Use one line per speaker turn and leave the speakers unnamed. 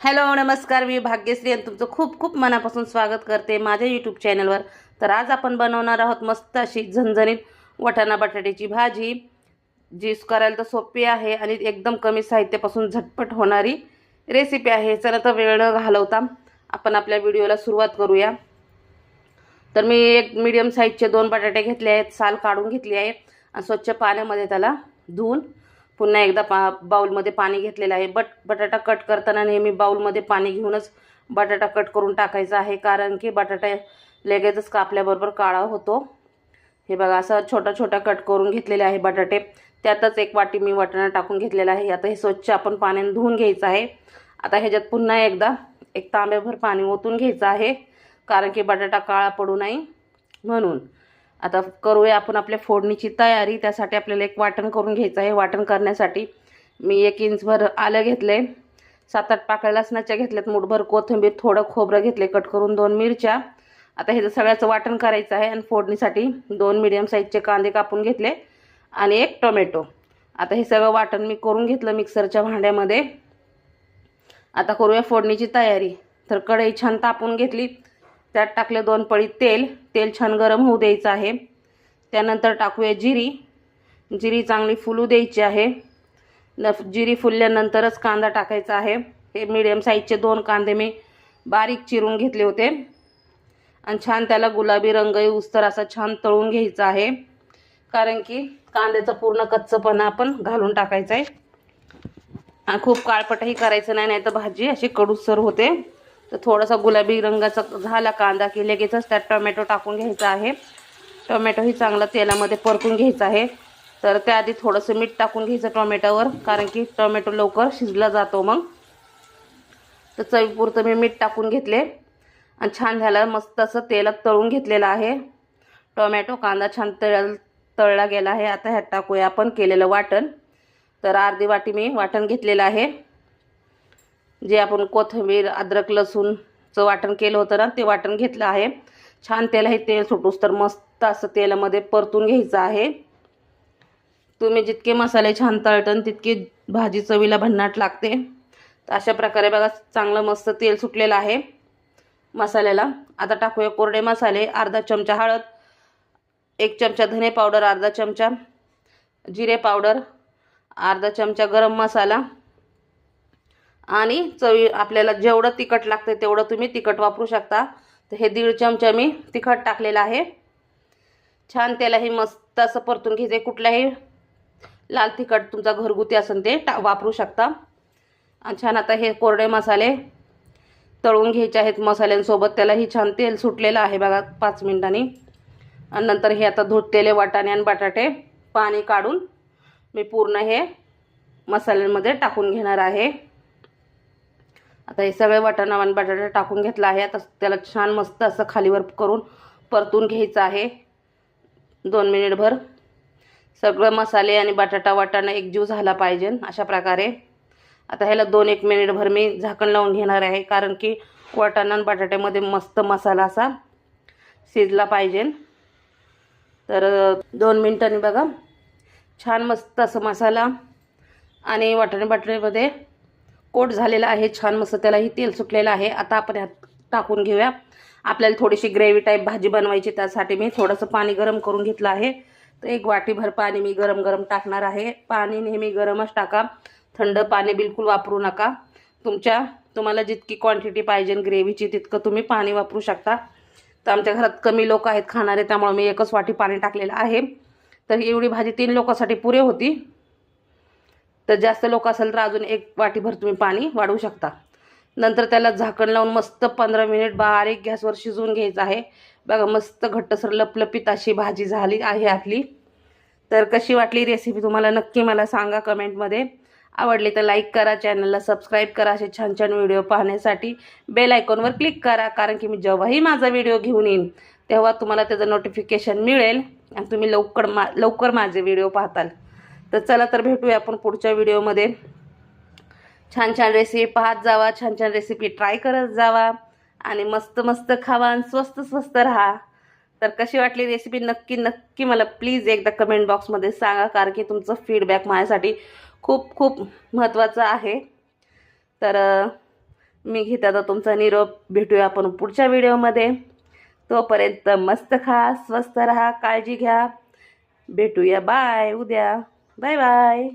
Hello नमस्कार मी भाग्यश्री आणि तुमचं खूप खूप मनापासून स्वागत करते माझ्या यूट्यूब चॅनलवर तर आज आपण बनवणार आहोत मस्त अशी झणझणीत वटाणा बटाट्याची भाजी जी करायला तर सोपी आहे आणि एकदम कमी साहित्यापासून झटपट होणारी रेसिपी आहे. चला तर वेळ न घालवता आपण आपल्या व्हिडिओला सुरुवात करूया. तर मी एक मीडियम साईजचे दोन बटाटे घेतले आहेत साल काढून घेतली आहे. आणि स्वच्छ पाण्यामध्ये त्याला धुवून पुन्हा एकदा पा बाऊलमध्ये पाणी घेतलेलं आहे. बट बटाटा कट करताना नेहमी बाऊलमध्ये पाणी घेऊनच बटाटा कट करून टाकायचा आहे. कारण की बटाटा लगेचच कापल्याबरोबर काळा होतो. हे बघा असं छोटा छोटा कट करून घेतलेले आहे बटाटे. त्यातच एक वाटी मी वाटाणा टाकून घेतलेला आहे. आता हे स्वच्छ आपण पाण्याने धुवून घ्यायचं आहे. आता ह्याच्यात पुन्हा एकदा एक तांब्याभर पाणी ओतून घ्यायचं आहे. कारण की बटाटा काळा पडू नये म्हणून. आता करूया आपण आपल्या फोडणीची तयारी त्यासाठी आपल्याला एक वाटण करून घ्यायचं आहे. वाटण करण्यासाठी मी एक इंचभर आलं घेतले सात आठ पाकळ्या लसणाच्या घेतल्यात मुठभर कोथिंबीर थोडं खोबरं घेतले कट करून दोन मिरच्या. आता हे सगळ्याचं वाटण करायचं आहे आणि फोडणीसाठी दोन मिडियम साईजचे कांदे कापून घेतले आणि एक टोमॅटो आता हे सगळं वाटण मी करून घेतलं मिक्सरच्या भांड्यामध्ये. आता करूया फोडणीची तयारी. तर कढई छान तापून घेतली. त्यात टाकले दोन पळी तेल. तेल छान गरम होऊ द्यायचं आहे. त्यानंतर टाकूया जिरी. जिरी चांगली फुलू द्यायची आहे. न जिरी फुलल्यानंतरच कांदा टाकायचा आहे. हे मिडियम साईजचे दोन कांदे मी बारीक चिरून घेतले होते. आणि छान त्याला गुलाबी रंग उस्तर असा छान तळून घ्यायचा आहे. कारण की कांद्याचं पूर्ण कच्चपणा आपण घालून टाकायचं आहे खूप काळपटही करायचं नाही नाही तर भाजी अशी कडूसर होते. तर थोडासा गुलाबी रंगाचा झाला कांदा की लगेचच त्यात टोमॅटो टाकून घ्यायचा आहे. टोमॅटोही चांगला तेलामध्ये परतून घ्यायचा आहे. तर त्याआधी थोडंसं मीठ टाकून घ्यायचं टोमॅटोवर कारण की टोमॅटो लवकर शिजला जातो मग. तर चवीपुरतं मी मीठ टाकून घेतले. आणि छान झालं मस्त असं तेलात तळून घेतलेलं आहे. टोमॅटो कांदा छान तळ तळला गेला आहे. आता ह्यात टाकूया आपण केलेलं वाटण. तर अर्धी वाटी मी वाटण घेतलेलं आहे. जे आपण कोथिंबीर अद्रक लसूणचं वाटण केलं होतं ना ते वाटण घेतलं आहे. छान त्याला हे तेल सुटूस तर मस्त असं तेलामध्ये परतून घ्यायचं आहे. तुम्ही जितके मसाले छान तळटन तितके भाजी चवीला भन्नाट लागते. तर अशा प्रकारे बघा चांगलं मस्त तेल सुटलेलं आहे मसाल्याला. आता टाकूया कोरडे मसाले अर्धा चमचा हळद एक चमचा धने पावडर अर्धा चमचा जिरे पावडर अर्धा चमचा गरम मसाला. आणि चवी आपल्याला जेवढं तिखट लागतं तेवढं तुम्ही तिखट वापरू शकता. तर हे दीड चमचा मी तिखट टाकलेलं आहे. छान त्यालाही मस्त असं परतून घेते कुठल्याही लाल तिखट तुमचा घरगुती असेल ते टा वापरू शकता. आणि छान आता हे कोरडे मसाले तळून घ्यायचे आहेत मसाल्यांसोबत. त्यालाही छान तेल सुटलेलं आहे बघा पाच मिनिटांनी. आणि नंतर हे आता धुतलेले वाटाणे आणि बटाटे पाणी काढून मी पूर्ण हे मसाल्यांमध्ये टाकून घेणार आहे. आता हे सगळे वाटाणा आणि बटाटा टाकून घेतला आहे. आता त्याला छान मस्त असं खालीवर करून परतून घ्यायचं आहे. दोन मिनिटभर सगळं मसाले आणि बटाटा वाटाणा एकजीव झाला पाहिजे अशा प्रकारे. आता ह्याला दोन एक मिनिटभर मी झाकण लावून घेणार आहे. कारण की वाटाणा आणि बटाट्यामध्ये मस्त मसाला असा शिजला पाहिजे. तर दोन मिनटांनी बघा. छान मस्त असं मसाला आणि वाटाणे बटाट्यामध्ये कोट झालेला आहे छान मस्त त्यालाही तेल सुटलेलं आहे. आता आपण ह्यात टाकून घेऊया. आपल्याला थोडीशी ग्रेव्ही टाईप भाजी बनवायची त्यासाठी मी थोडंसं पाणी गरम करून घेतलं आहे. तर एक वाटीभर पाणी मी गरम गरम टाकणार आहे. पाणी नेहमी गरमच टाका. थंड पाणी बिलकुल वापरू नका. तुमच्या तुम्हाला जितकी क्वांटिटी पाहिजे ग्रेव्हीची तितकं तुम्ही पाणी वापरू शकता. तर आमच्या घरात कमी लोक आहेत खाणारे त्यामुळे मी एकच वाटी पाणी टाकलेलं आहे. तर एवढी भाजी तीन लोकांसाठी पुरे होती. तर जास्त लोक असेल तर अजून एक वाटीभर तुम्ही पाणी वाढवू शकता. नंतर त्याला झाकण लावून मस्त पंधरा मिनिट बारीक गॅसवर शिजवून घ्यायचं आहे. बघा मस्त घट्टसर लपलपीत अशी भाजी झाली आहे आपली. तर कशी वाटली रेसिपी तुम्हाला नक्की मला सांगा कमेंटमध्ये आवडली तर लाईक करा चॅनलला सबस्क्राईब करा. असे छान छान व्हिडिओ पाहण्यासाठी बेल आयकॉनवर क्लिक करा कारण की मी जेव्हाही माझा व्हिडिओ घेऊन येईन तेव्हा तुम्हाला त्याचं नोटिफिकेशन मिळेल आणि तुम्ही लवकर मा लवकर माझे व्हिडिओ पाहताल. तर चला तर भेटूया आपण पुढच्या व्हिडिओमध्ये. छान छान रेसिपी पाहत जावा छान छान रेसिपी ट्राय करत जावा आणि मस्त मस्त खावा आणि स्वस्त स्वस्त राहा. तर कशी वाटली रेसिपी नक्की नक्की मला प्लीज एकदा कमेंट बॉक्समध्ये सांगा कारण की तुमचं फीडबॅक माझ्यासाठी खूप खूप महत्त्वाचं आहे. तर मी घेते आता तुमचा निरोप. भेटूया आपण पुढच्या व्हिडिओमध्ये. तोपर्यंत मस्त खा स्वस्त राहा काळजी घ्या. भेटूया. बाय उद्या. Bye bye